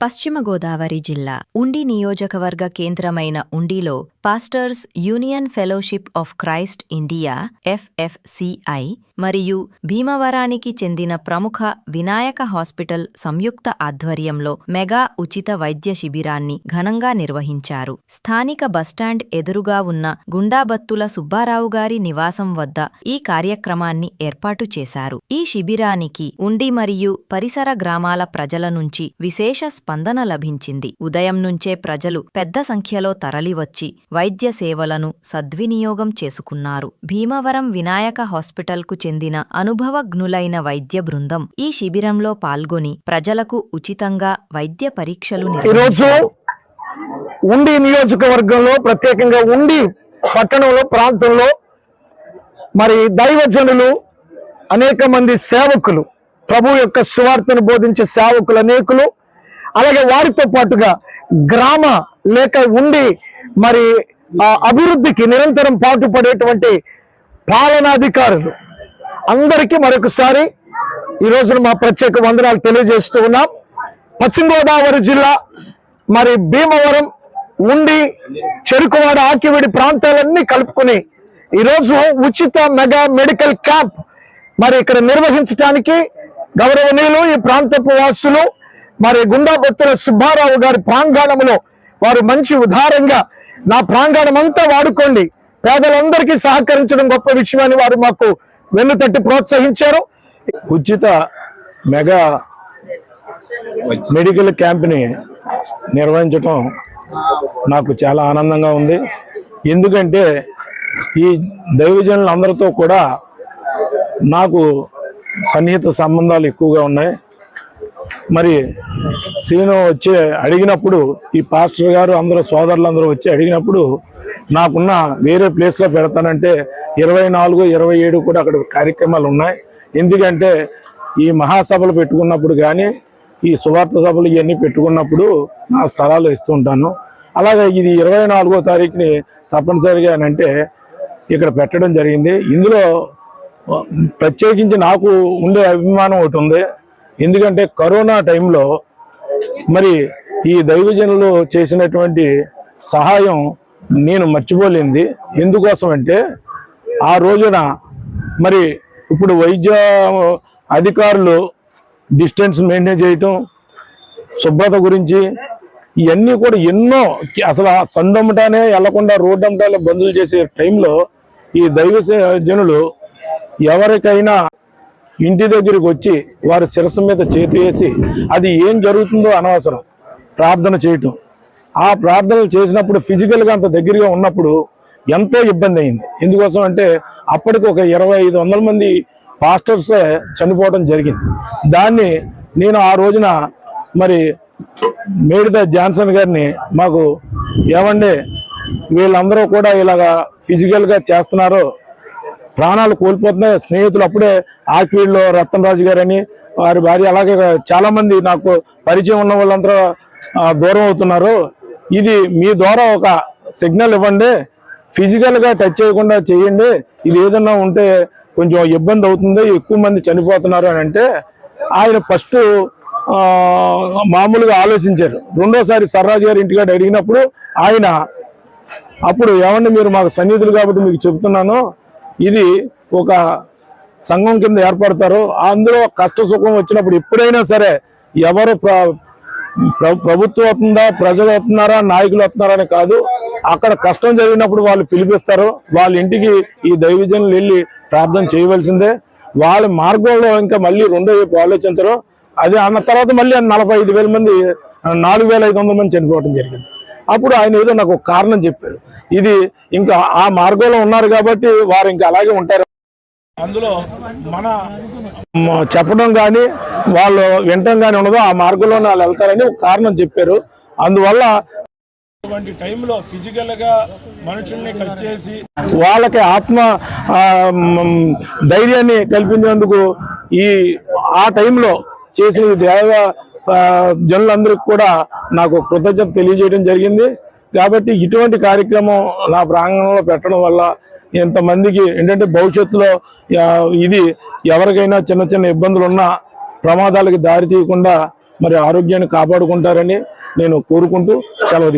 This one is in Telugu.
పశ్చిమ గోదావరి జిల్లా ఉండి నియోజకవర్గ కేంద్రమైన ఉండిలో pastors union fellowship of Christ India FFCI మరియు భీమవరానికి చెందిన ప్రముఖ వినాయక హాస్పిటల్ సంయుక్త ఆధ్వర్యంలో మెగా ఉచిత వైద్య శిబిరాన్ని ఘనంగా నిర్వహించారు. స్థానిక బస్టాండ్ ఎదురుగా ఉన్న గుండాబత్తుల సుబ్బారావు గారి నివాసం వద్ద ఈ కార్యక్రమాన్ని ఏర్పాటు చేశారు. ఈ శిబిరానికి ఉండి మరియు పరిసర గ్రామాల ప్రజల నుంచి విశేష స్పందన లభించింది. ఉదయం నుంచే ప్రజలు పెద్ద సంఖ్యలో తరలివచ్చి వైద్య సేవలను సద్వినియోగం చేసుకున్నారు. భీమవరం వినాయక హాస్పిటల్కు చెందిన అనుభవజ్ఞులైన వైద్య బృందం ఈ శిబిరంలో పాల్గొని ప్రజలకు ఉచితంగా వైద్య పరీక్షలు ఈరోజు ఉండి నియోజకవర్గంలో ప్రత్యేకంగా ఉండి పట్టణంలో ప్రాంతంలో మరి దైవజనులు అనేక మంది సేవకులు ప్రభు యొక్క సువార్తను బోధించే సేవకులు అనేకులు అలాగే వారితో పాటుగా గ్రామ లేక ఉండి మరి ఆ అభివృద్ధికి నిరంతరం పాటుపడేటువంటి పాలనాధికారులు అందరికీ మరొకసారి ఈ రోజున మా ప్రత్యేక వందనాలు తెలియజేస్తూ ఉన్నాం. పశ్చిమ గోదావరి జిల్లా మరి భీమవరం ఉండి చెరుకువాడ ఆకివిడి ప్రాంతాలన్నీ కలుపుకుని ఈరోజు ఉచిత మెగా మెడికల్ క్యాంప్ మరి ఇక్కడ నిర్వహించడానికి గౌరవనీయులు ఈ ప్రాంతపు వాసులు మరి గుండాబొత్తుల సుబ్బారావు గారి ప్రాంగణంలో వారు మంచి ఉదారంగా నా ప్రాంగణం అంతా వాడుకోండి. పేదలందరికీ సహకరించడం గొప్ప విషయమని వారు మాకు వెన్ను తట్టి ప్రోత్సహించారు. ఉచిత మెగా మెడికల్ క్యాంప్ని నిర్వహించటం నాకు చాలా ఆనందంగా ఉంది. ఎందుకంటే ఈ దైవజనులందరితో కూడా నాకు సన్నిహిత సంబంధాలు ఎక్కువగా ఉన్నాయి. మరి శ్రీను వచ్చి అడిగినప్పుడు ఈ పాస్టర్ గారు అందరూ సోదరులందరూ వచ్చి అడిగినప్పుడు నాకున్న వేరే ప్లేస్లో పెడతానంటే ఇరవై నాలుగు ఇరవై ఏడు కూడా అక్కడ కార్యక్రమాలు ఉన్నాయి. ఎందుకంటే ఈ మహాసభలు పెట్టుకున్నప్పుడు కానీ ఈ సువార్త సభలు ఇవన్నీ పెట్టుకున్నప్పుడు నా స్థలాలు ఇస్తుంటాను. అలాగే ఇది ఇరవై నాలుగో తారీఖుని తప్పనిసరిగా అంటే ఇక్కడ పెట్టడం జరిగింది. ఇందులో ప్రత్యేకించి నాకు ఉండే అభిమానం ఒకటి ఉంది. ఎందుకంటే కరోనా టైంలో మరి ఈ దైవజనులు చేసినటువంటి సహాయం నేను మర్చిపోలేంది ఎందుకోసం అంటే ఆ రోజున మరి ఇప్పుడు వైద్య అధికారులు డిస్టెన్స్ మెయింటైన్ చేయటం శుభ్రత గురించి ఇవన్నీ కూడా ఎన్నో అసలు ఆ సందమ్మటానే వెళ్ళకుండా రోడ్డు అమ్మటాలే బంధువులు చేసే టైంలో ఈ దైవ జనులు ఎవరికైనా ఇంటి దగ్గరికి వచ్చి వారి శిరస్సు మీద చేతి వేసి అది ఏం జరుగుతుందో అనవసరం ప్రార్థన చేయటం. ఆ ప్రార్థనలు చేసినప్పుడు ఫిజికల్గా అంత దగ్గరగా ఉన్నప్పుడు ఎంతో ఇబ్బంది అయింది. ఎందుకోసం అంటే అప్పటికి ఒక ఇరవై ఐదు వందల మంది పాస్టర్సే చనిపోవడం జరిగింది. దాన్ని నేను ఆ రోజున మరి మేడిద జాన్సన్ గారిని మాకు ఏమండి వీళ్ళందరూ కూడా ఇలాగా ఫిజికల్గా చేస్తున్నారు ప్రాణాలు కోల్పోతున్నాయి స్నేహితులు అప్పుడే ఆక్వీడ్లో రతన్ రాజు గారని వారి భార్య అలాగే చాలామంది నాకు పరిచయం ఉన్న వాళ్ళందరూ దూరం అవుతున్నారు. ఇది మీ ద్వారా ఒక సిగ్నల్ ఇవ్వండి. ఫిజికల్గా టచ్ చేయకుండా చేయండి. ఇది ఏదన్నా ఉంటే కొంచెం ఇబ్బంది అవుతుంది. ఎక్కువ మంది చనిపోతున్నారు అని అంటే ఆయన ఫస్ట్ మామూలుగా ఆలోచించారు. రెండోసారి సర్రాజు గారి ఇంటికాడ అడిగినప్పుడు ఆయన అప్పుడు ఏమండి మీరు మాకు సన్నిధులు కాబట్టి మీకు చెప్తున్నాను ఇది ఒక సంఘం కింద ఏర్పడతారు. అందులో కష్ట సుఖం వచ్చినప్పుడు ఎప్పుడైనా సరే ఎవరు ప్ర- ప్రభుత్వం వస్తుందా? ప్రజలు వస్తున్నారా? నాయకులు వస్తున్నారని అని కాదు. అక్కడ కష్టం జరిగినప్పుడు వాళ్ళు పిలిపిస్తారు. వాళ్ళ ఇంటికి ఈ దైవజనులు వెళ్ళి ప్రార్థన చేయవలసిందే. వాళ్ళ మార్గంలో ఇంకా మళ్ళీ రెండో వైపు ఆలోచించరు. అది అన్న తర్వాత మళ్ళీ నలభై ఐదు వేల మంది నాలుగు వేల ఐదు వందల మంది చనిపోవడం జరిగింది. అప్పుడు ఆయన ఏదో నాకు ఒక కారణం చెప్పారు. ఇది ఇంకా ఆ మార్గంలో ఉన్నారు కాబట్టి వారు ఇంకా అలాగే ఉంటారు. అందులో మన చెప్పడం కానీ వాళ్ళు వినటం కానీ ఉండదు. ఆ మార్గంలో వాళ్ళు వెళ్తారని ఒక కారణం చెప్పారు. అందువల్ల అటువంటి టైంలో ఫిజికల్గా మనుషుల్ని టచ్ చేసి వాళ్ళకి ఆత్మ ధైర్యాన్ని కల్పించేందుకు ఈ ఆ టైంలో చేసిన దేవ జనులందరికీ కూడా నాకు కృతజ్ఞత తెలియజేయడం జరిగింది. కాబట్టి ఇటువంటి కార్యక్రమం నా ప్రాంగణంలో పెట్టడం వల్ల ఎంతమందికి ఏంటంటే భవిష్యత్తులో ఇది ఎవరికైనా చిన్న చిన్న ఇబ్బందులు ఉన్నా ప్రమాదాలకి దారి తీయకుండా మరి ఆరోగ్యాన్ని కాపాడుకుంటారని నేను కోరుకుంటూ సెలవు